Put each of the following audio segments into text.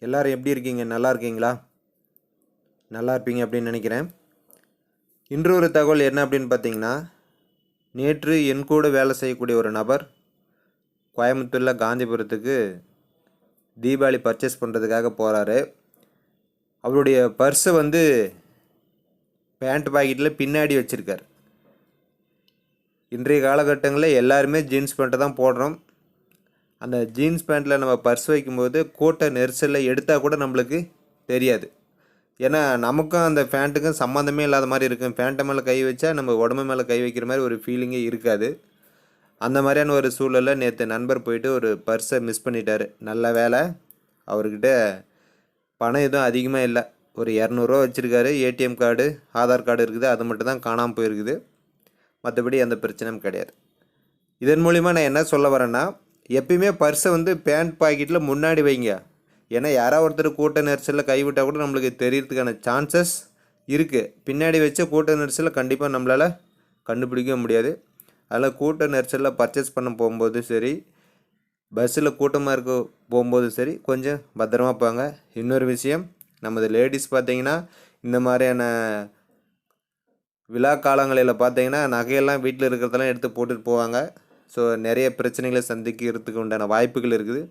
எல்லோரும் எப்படி இருக்கீங்க? நல்லா இருக்கீங்களா? நல்லா இருப்பீங்க அப்படின்னு நினைக்கிறேன். இன்று ஒரு தகவல் என்ன அப்படின்னு பார்த்தீங்கன்னா நேற்று என் கூட வேலை செய்யக்கூடிய ஒரு நபர் கோயம்புத்தூரில் காந்திபுரத்துக்கு தீபாவளி பர்ச்சேஸ் பண்ணுறதுக்காக போகிறாரு அவருடைய பர்ஸை வந்து பேண்ட் பாக்கெட்டில் பின்னாடி வச்சுருக்கார். இன்றைய காலகட்டங்களில் எல்லாருமே ஜீன்ஸ் பேண்ட்டை தான் போடுறோம். அந்த ஜீன்ஸ் பேண்ட்டில் நம்ம பர்ஸ் வைக்கும்போது கூட்ட நெரிசலில் எடுத்தால் கூட நம்மளுக்கு தெரியாது. ஏன்னா நமக்கும் அந்த பேண்ட்டுக்கும் சம்மந்தமே இல்லாத மாதிரி இருக்கும். ஃபேண்ட்டை மேலே கை வச்சா நம்ம உடம்பு மேலே கை வைக்கிற மாதிரி ஒரு ஃபீலிங்கே இருக்காது. அந்த மாதிரியான ஒரு சூழலில் நேற்று நண்பர் போயிட்டு ஒரு பர்ஸை மிஸ் பண்ணிட்டார். நல்ல வேலை. அவர்கிட்ட பணம் எதுவும் அதிகமாக இல்லை. ஒரு இரநூறுவா வச்சுருக்காரு. ஏடிஎம் கார்டு ஆதார் கார்டு இருக்குது. அது மட்டும் தான் காணாமல் போயிருக்குது. மற்றபடி எந்த பிரச்சனையும் கிடையாது. இதன் மூலிமா நான் என்ன சொல்ல வரேன்னா எப்பயுமே பர்ஸை வந்து பேண்ட் பாக்கெட்டில் முன்னாடி வைங்க. ஏன்னா யாராவது ஒருத்தர் கூட்ட நெரிசலில் கைவிட்டால் கூட நம்மளுக்கு தெரியறதுக்கான சான்சஸ் இருக்குது பின்னாடி வச்ச கூட்ட நெரிசலில் கண்டிப்பாக நம்மளால் கண்டுபிடிக்க முடியாது. அதில் கூட்ட நெரிசலில் பர்ச்சேஸ் பண்ண போகும்போதும் சரி பஸ்ஸில் கூட்டமாக இருக்க போகும்போதும் சரி கொஞ்சம் பத்திரமா போங்க. இன்னொரு விஷயம் நமது லேடிஸ் பார்த்தீங்கன்னா இந்த மாதிரியான விழா காலங்களில் பார்த்தீங்கன்னா நகையெல்லாம் வீட்டில் இருக்கிறதெல்லாம் எடுத்து போட்டுட்டு போவாங்க. ஸோ நிறைய பிரச்சனைகளை சந்திக்கிறதுக்கு உண்டான வாய்ப்புகள் இருக்குது.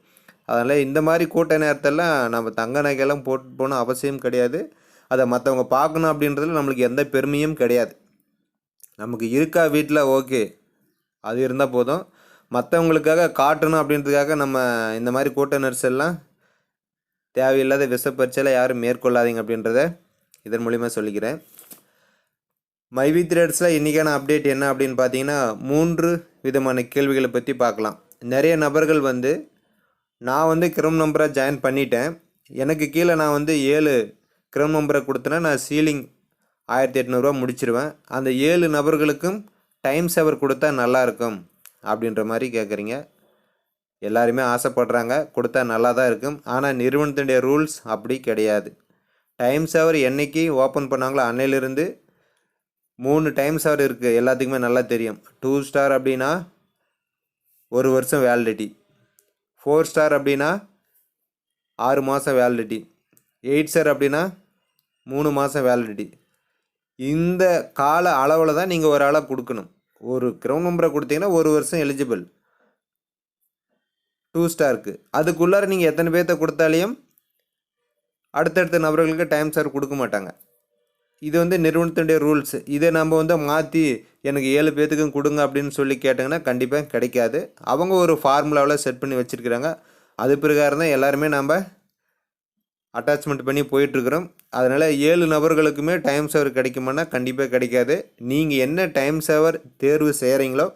அதனால் இந்த மாதிரி கூட்ட நேரத்தெல்லாம் நம்ம தங்க நகையெல்லாம் போட்டு போகணும் அவசியம் கிடையாது. அதை மற்றவங்க பார்க்கணும் அப்படின்றதுல நம்மளுக்கு எந்த பெருமையும் கிடையாது. நமக்கு இருக்கா வீட்டில் ஓகே. அது இருந்தால் போதும். மற்றவங்களுக்காக காட்டணும் அப்படின்றதுக்காக நம்ம இந்த மாதிரி கூட்ட நெரிசல்லாம் தேவையில்லாத விஷப்பரிச்சலை யாரும் மேற்கொள்ளாதீங்க அப்படின்றத இதன் மூலிமா சொல்லிக்கிறேன். மைவி த்ரெட்ஸில் இன்றைக்கான அப்டேட் என்ன அப்படின்னு பார்த்தீங்கன்னா மூன்று விதமான கேள்விகளை பற்றி பார்க்கலாம். நிறைய நபர்கள் வந்து நான் வந்து கிரம் நம்பரை ஜாயின் பண்ணிட்டேன். எனக்கு கீழே நான் வந்து ஏழு கிரம் நம்பரை கொடுத்தேன்னா நான் சீலிங் ஆயிரத்தி எட்நூறுரூவா முடிச்சிருவேன். அந்த ஏழு நபர்களுக்கும் டைம் சேவர் கொடுத்தா நல்லா இருக்கும் அப்படின்ற மாதிரி கேட்குறீங்க எல்லாருமே ஆசைப்படுறாங்க கொடுத்தா நல்லா தான் இருக்கும். ஆனால் நிறுவனத்தினுடைய ரூல்ஸ் அப்படி கிடையாது. டைம் சேவர் என்னைக்கு ஓப்பன் பண்ணாங்களோ அன்னையிலிருந்து மூணு டைம் சேவர் இருக்குது எல்லாத்துக்குமே நல்லா தெரியும். டூ ஸ்டார் அப்படின்னா ஒரு வருஷம் வேலிடிட்டி ஃபோர் ஸ்டார் அப்படின்னா ஆறு மாதம் வேலிடிட்டி எயிட் ஸ்டார் அப்படின்னா மூணு மாதம் வேலிடிட்டி இந்த கால அளவில் தான் நீங்கள் ஒரு ஆளாக கொடுக்கணும். ஒரு கிரவுண்ட் நம்பரை கொடுத்தீங்கன்னா ஒரு வருஷம் எலிஜிபிள் டூ ஸ்டாருக்கு அதுக்குள்ளார நீங்கள் எத்தனை பேர்த்த கொடுத்தாலையும் அடுத்தடுத்த நபர்களுக்கு டைம் சார் கொடுக்க மாட்டாங்க. இது வந்து நிறுவனத்தினுடைய ரூல்ஸ் இதை நம்ம வந்து மாற்றி எனக்கு ஏழு பேர்த்துக்கும் கொடுங்க அப்படின்னு சொல்லி கேட்டிங்கன்னா கண்டிப்பாக கிடைக்காது. அவங்க ஒரு ஃபார்முலாவில் செட் பண்ணி வச்சுருக்கிறாங்க. அது பிரகாரம் தான் எல்லாருமே நம்ம அட்டாச்மெண்ட் பண்ணி போயிட்டுருக்குறோம். அதனால் ஏழு நபர்களுக்குமே டைம் சேவர் கிடைக்குமானா கண்டிப்பாக கிடைக்காது. நீங்கள் என்ன டைம் சேவர் தேர்வு செய்கிறீங்களோ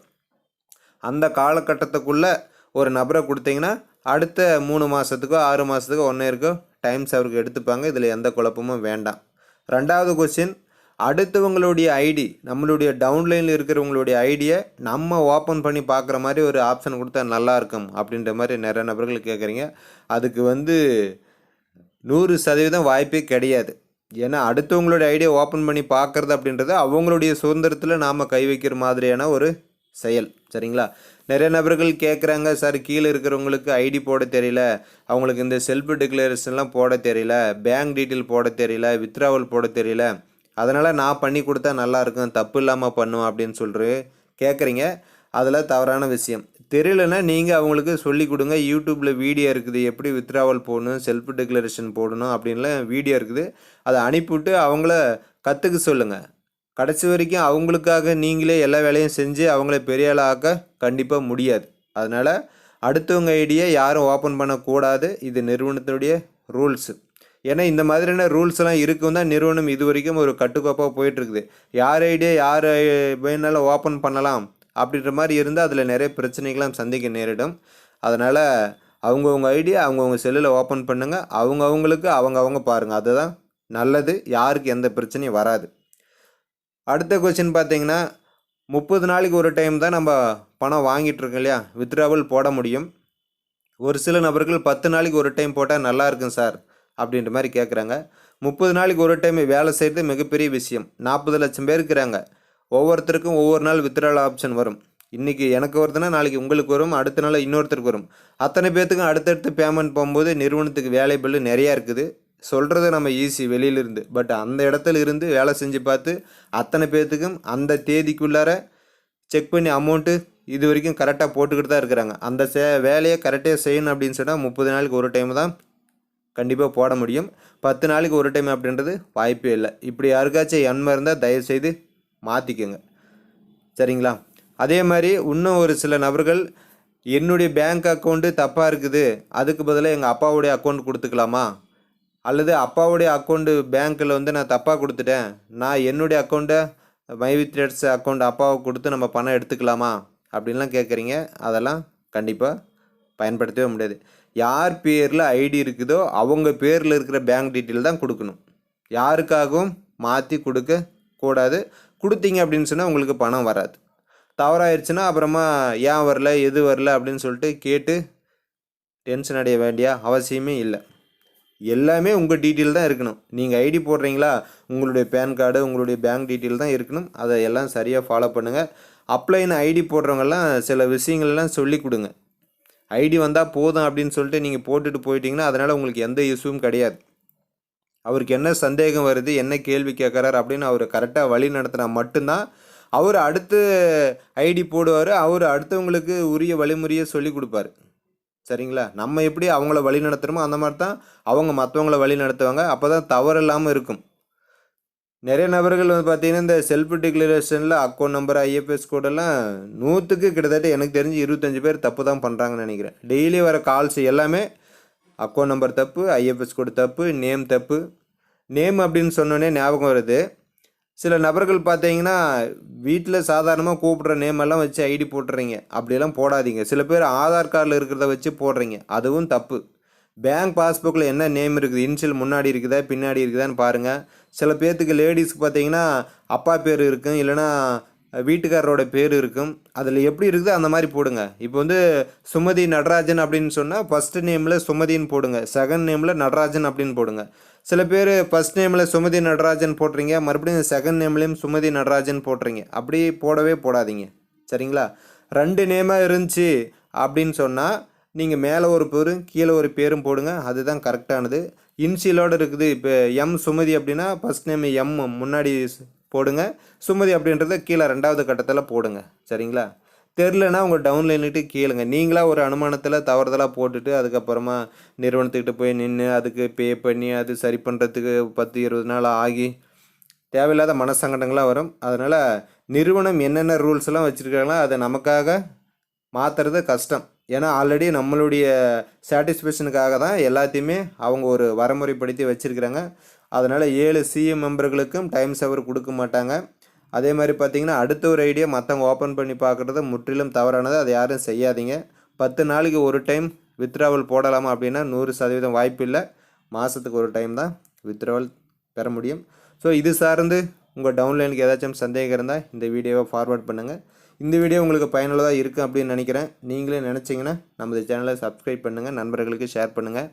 அந்த காலகட்டத்துக்குள்ளே ஒரு நபரை கொடுத்தீங்கன்னா அடுத்த மூணு மாதத்துக்கோ ஆறு மாதத்துக்கோ ஒன் இருக்கோ டைம் சேவருக்கு எடுத்துப்பாங்க. இதில் எந்த குழப்பமும் வேண்டாம். ரெண்டாவது கொஸ்டின் அடுத்தவங்களுடைய ஐடி நம்மளுடைய டவுன்லைனில் இருக்கிறவங்களுடைய ஐடியை நம்ம ஓப்பன் பண்ணி பார்க்குற மாதிரி ஒரு ஆப்ஷன் கொடுத்தா நல்லா இருக்கும் அப்படின்ற மாதிரி நிறைய நபர்கள் கேட்குறீங்க அதுக்கு வந்து நூறு சதவீதம் வாய்ப்பே கிடையாது. ஏன்னா அடுத்தவங்களுடைய ஐடியா ஓப்பன் பண்ணி பார்க்குறது அப்படின்றது அவங்களுடைய சுதந்திரத்தில் நாம் கை வைக்கிற மாதிரியான ஒரு செயல் சரிங்களா? நிறைய நபர்கள் கேட்குறாங்க சார் கீழே இருக்கிறவங்களுக்கு ஐடி போட தெரியல அவங்களுக்கு இந்த செல்ஃப் டிக்ளரேஷன்லாம் போட தெரியல பேங்க் டீட்டெயில் போட தெரியல வித்ராவல் போட தெரியல. அதனால் நான் பண்ணி கொடுத்தா நல்லாயிருக்கும் தப்பு இல்லாமல் பண்ணுவேன் அப்படின்னு சொல்லிட்டு கேட்குறீங்க அதில் தவறான விஷயம். தெரியலன்னா நீங்கள் அவங்களுக்கு சொல்லி கொடுங்க யூடியூப்பில் வீடியோ இருக்குது எப்படி வித்ராவல் போடணும் செல்ஃப் டிக்ளரேஷன் போடணும் அப்படின்லாம் வீடியோ இருக்குது. அதை அனுப்பிவிட்டு அவங்கள கற்றுக்க சொல்லுங்கள் கடைசி வரைக்கும் அவங்களுக்காக நீங்களே எல்லா வேலையும் செஞ்சு அவங்கள பெரிய ஆளாக்க கண்டிப்பாக முடியாது. அதனால் அடுத்தவங்க ஐடியை யாரும் ஓப்பன் பண்ணக்கூடாது. இது நிறுவனத்துடைய ரூல்ஸு. ஏன்னா இந்த மாதிரியான ரூல்ஸ்லாம் இருக்கும் தான் நிறுவனம் இது வரைக்கும் ஒரு கட்டுக்கோப்பாக போயிட்டுருக்குது. யார் ஐடியா யார் வேணாலும் ஓப்பன் பண்ணலாம் அப்படின்ற மாதிரி இருந்தால் அதில் நிறைய பிரச்சனைகள்லாம் சந்திக்க நேரிடும். அதனால் அவங்கவுங்க ஐடியா அவங்கவுங்க செல்லில் ஓப்பன் பண்ணுங்கள் அவங்க அவங்களுக்கு பாருங்கள் அதுதான் நல்லது. யாருக்கு எந்த பிரச்சனையும் வராது. அடுத்த கொஸ்டின் பார்த்தீங்கன்னா முப்பது நாளைக்கு ஒரு டைம் தான் நம்ம பணம் வாங்கிட்டுருக்கோம் இல்லையா? வித்ட்ராவல் போட முடியும். ஒரு சில நபர்கள் பத்து நாளைக்கு ஒரு டைம் போட்டால் நல்லா இருக்கும் சார் அப்படின்ற மாதிரி கேட்குறாங்க முப்பது நாளைக்கு ஒரு டைம் வேலை செய்கிறது மிகப்பெரிய விஷயம். நாற்பது லட்சம் பேர் இருக்கிறாங்க. ஒவ்வொருத்தருக்கும் ஒவ்வொரு நாள் வித்ராவல் ஆப்ஷன் வரும். இன்றைக்கி எனக்கு வருதுன்னா நாளைக்கு உங்களுக்கு வரும் அடுத்த நாள் இன்னொருத்தருக்கு வரும். அத்தனை பேர்த்துக்கும் அடுத்தடுத்து பேமெண்ட் போகும்போது நிறுவனத்துக்கு வேலை பில்லு நிறையா இருக்குது. சொல்கிறது நம்ம ஈஸி வெளியிலிருந்து. பட் அந்த இடத்துல இருந்து வேலை செஞ்சு பார்த்து அத்தனை பேர்த்துக்கும் அந்த தேதிக்குள்ளார செக் பண்ணி அமௌண்ட்டு இது வரைக்கும் கரெக்டாக போட்டுக்கிட்டு தான் இருக்கிறாங்க. அந்த சே வேலையை கரெக்டாக செய்யணும் அப்படின்னு சொன்னால் முப்பது நாளைக்கு ஒரு டைம் தான் கண்டிப்பாக போட முடியும். பத்து நாளைக்கு ஒரு டைம் அப்படின்றது வாய்ப்பே இல்லை. இப்படி யாருக்காச்சும் எண்மை இருந்தால் தயவுசெய்து மாற்றிக்கோங்க சரிங்களா? அதே மாதிரி இன்னும் ஒரு சில நபர்கள் என்னுடைய பேங்க் அக்கௌண்ட்டு தப்பாக இருக்குது. அதுக்கு பதிலாக எங்கள் அப்பாவுடைய அக்கௌண்ட் கொடுத்துக்கலாமா? அல்லது அப்பாவுடைய அக்கௌண்ட்டு பேங்க்கில் வந்து நான் தப்பாக கொடுத்துட்டேன். நான் என்னுடைய அக்கௌண்ட்டை மைவி ட்ரேட்ஸ் அக்கௌண்ட் அப்பாவுக்கு கொடுத்து நம்ம பணம் எடுத்துக்கலாமா? அப்படின்லாம் கேட்குறீங்க அதெல்லாம் கண்டிப்பாக பயன்படுத்தவே முடியாது. யார் பேரில் ஐடி இருக்குதோ அவங்க பேரில் இருக்கிற பேங்க் டீட்டெயில் தான் கொடுக்கணும். யாருக்காகவும் மாற்றி கொடுக்க கூடாது. கொடுத்தீங்க அப்படின்னு சொன்னால் உங்களுக்கு பணம் வராது. தவறாயிருச்சுன்னா அப்புறமா ஏன் வரல எது வரல அப்படின்னு சொல்லிட்டு கேட்டு டென்ஷன் அடைய வேண்டிய அவசியமே இல்லை. எல்லாமே உங்கள் டீட்டெயில் தான் இருக்கணும். நீங்கள் ஐடி போடுறீங்களா உங்களுடைய பேன் கார்டு உங்களுடைய பேங்க் டீட்டெயில் தான் இருக்கணும். அதை எல்லாம் சரியாக ஃபாலோ பண்ணுங்கள் அப்ளைன்னு ஐடி போடுறவங்கெல்லாம் சில விஷயங்கள்லாம் சொல்லி கொடுங்க. ஐடி வந்தால் போதும் அப்படின்னு சொல்லிட்டு நீங்கள் போட்டுட்டு போயிட்டீங்கன்னா அதனால் உங்களுக்கு எந்த இஷ்யூவும் கிடையாது. அவருக்கு என்ன சந்தேகம் வருது என்ன கேள்வி கேட்குறாரு அப்படின்னு அவர் கரெக்டாக வழி நடத்தினா மட்டும்தான் அவர் அடுத்து ஐடி போடுவார். அவர் அடுத்தவங்களுக்கு உரிய வழிமுறையை சொல்லி கொடுப்பாரு. சரிங்களா? நம்ம எப்படி அவங்கள வழி நடத்துகிறோமோ அந்த மாதிரி தான் அவங்க மற்றவங்கள வழி நடத்துவாங்க. அப்போ தான் தவறு இல்லாமல் இருக்கும். நிறைய நபர்கள் வந்து பார்த்தீங்கன்னா இந்த செல்ஃப் டிக்ளரேஷனில் அக்கௌண்ட் நம்பர் ஐஎஃப்எஸ் கோடெல்லாம் நூற்றுக்கு கிட்டத்தட்ட எனக்கு தெரிஞ்சு இருபத்தஞ்சி பேர் தப்பு தான் பண்ணுறாங்கன்னு நினைக்கிறேன். டெய்லி வர கால்ஸ் எல்லாமே அக்கௌண்ட் நம்பர் தப்பு ஐஎஃப்எஸ் கோடு தப்பு நேம் தப்பு. நேம் அப்படின்னு சொன்னோன்னே ஞாபகம் வருது. சில நபர்கள் பார்த்தீங்கன்னா வீட்டில் சாதாரணமாக கூப்பிட்ற நேம் எல்லாம் வச்சு ஐடி போட்டுறீங்க. அப்படியெல்லாம் போடாதீங்க. சில பேர் ஆதார் கார்டில் இருக்கிறத வச்சு போடுறீங்க. அதுவும் தப்பு. பேங்க் பாஸ்புக்கில் என்ன நேம் இருக்குது? இன்ஷியல் முன்னாடி இருக்குதா? பின்னாடி இருக்குதான்னு பாருங்கள் சில பேர்த்துக்கு லேடிஸ்க்கு பார்த்தீங்கன்னா அப்பா பேர் இருக்கும். இல்லைன்னா வீட்டுக்காரரோட பேர் இருக்கும். அதில் எப்படி இருக்குதோ அந்த மாதிரி போடுங்க. இப்போ வந்து சுமதி நடராஜன் அப்படின்னு சொன்னால் ஃபஸ்ட்டு நேமில் சுமதின்னு போடுங்க. செகண்ட் நேமில் நடராஜன் அப்படின்னு போடுங்க. சில பேர் ஃபஸ்ட் நேமில் சுமதி நடராஜன் போடுறீங்க. மறுபடியும் செகண்ட் நேம்லேயும் சுமதி நடராஜன் போடுறீங்க. அப்படி போடவே போடாதீங்க. சரிங்களா? ரெண்டு நேமாக இருந்துச்சு அப்படின்னு சொன்னால் நீங்கள் மேலே ஒரு பேரும் கீழே ஒரு பேரும் போடுங்க. அதுதான் கரெக்டானது இன்சியலோடு இருக்குது. இப்போ எம் சுமதி அப்படின்னா ஃபஸ்ட் நேம் எம் முன்னாடி போடுங்க. சுமதி அப்படின்றத கீழே ரெண்டாவது கட்டத்தில் போடுங்க. சரிங்களா? தெரிலனா உங்கள் டவுன்லைன்ட்டு கேளுங்க. நீங்களாக ஒரு அனுமானத்தில் தவறுதலாக போட்டுட்டு அதுக்கப்புறமா நிறுவனத்துக்கிட்ட போய் நின்று அதுக்கு பே பண்ணி அது சரி பண்ணுறதுக்கு பத்து இருபது நாள் ஆகி தேவையில்லாத மனசங்கடங்களாக வரும். அதனால் நிறுவனம் என்னென்ன ரூல்ஸ் எல்லாம் வச்சுருக்காங்களோ அதை நமக்காக மாற்றுறது கஷ்டம். ஏன்னா ஆல்ரெடி நம்மளுடைய சாட்டிஸ்ஃபேக்ஷனுக்காக தான் எல்லாத்தையுமே அவங்க ஒரு வரமுறைப்படுத்தி வச்சுருக்கிறாங்க. அதனால் ஏழு சிஎம் மெம்பர்களுக்கும் டைம் சவர் கொடுக்க மாட்டாங்க. அதே மாதிரி பார்த்தீங்கன்னா அடுத்த ஒரு ஐடியா மற்றவங்க ஓப்பன் பண்ணி பார்க்குறது முற்றிலும் தவறானது. அதை யாரும் செய்யாதீங்க. பத்து நாளைக்கு ஒரு டைம் வித்ராவல் போடலாமா அப்படின்னா நூறு சதவீதம் வாய்ப்பு இல்லை. மாதத்துக்கு ஒரு டைம் தான் வித்ராவல் பெற முடியும். ஸோ இது சார்ந்து உங்கள் டவுன்லைனுக்கு ஏதாச்சும் சந்தேகம் இருந்தால் இந்த வீடியோவை ஃபார்வர்ட் பண்ணுங்கள் இந்த வீடியோ உங்களுக்கு பயனுள்ளதாக இருக்கும் அப்படின்னு நினைக்கிறேன். நீங்களே நினச்சிங்கன்னா நமது சேனலை சப்ஸ்கிரைப் பண்ணுங்கள் நண்பர்களுக்கு ஷேர் பண்ணுங்கள்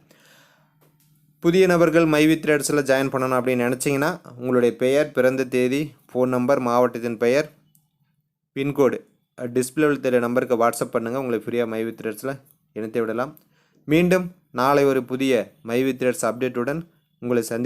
புதிய நபர்கள் மைவி த்ரெட்ஸில் ஜாயின் பண்ணணும் அப்படின்னு நினச்சிங்கன்னா உங்களுடைய பெயர் பிறந்த தேதி ஃபோன் நம்பர் மாவட்டத்தின் பெயர் பின்கோடு டிஸ்பிளேவில் தெரிய நம்பருக்கு வாட்ஸ்அப் பண்ணுங்கள் உங்களை ஃப்ரீயாக மைவி த்ரெட்ஸில் இணைத்து விடலாம். மீண்டும் நாளை ஒரு புதிய மைவி த்ரெட்ஸ் அப்டேட்டுடன் உங்களை சந்தி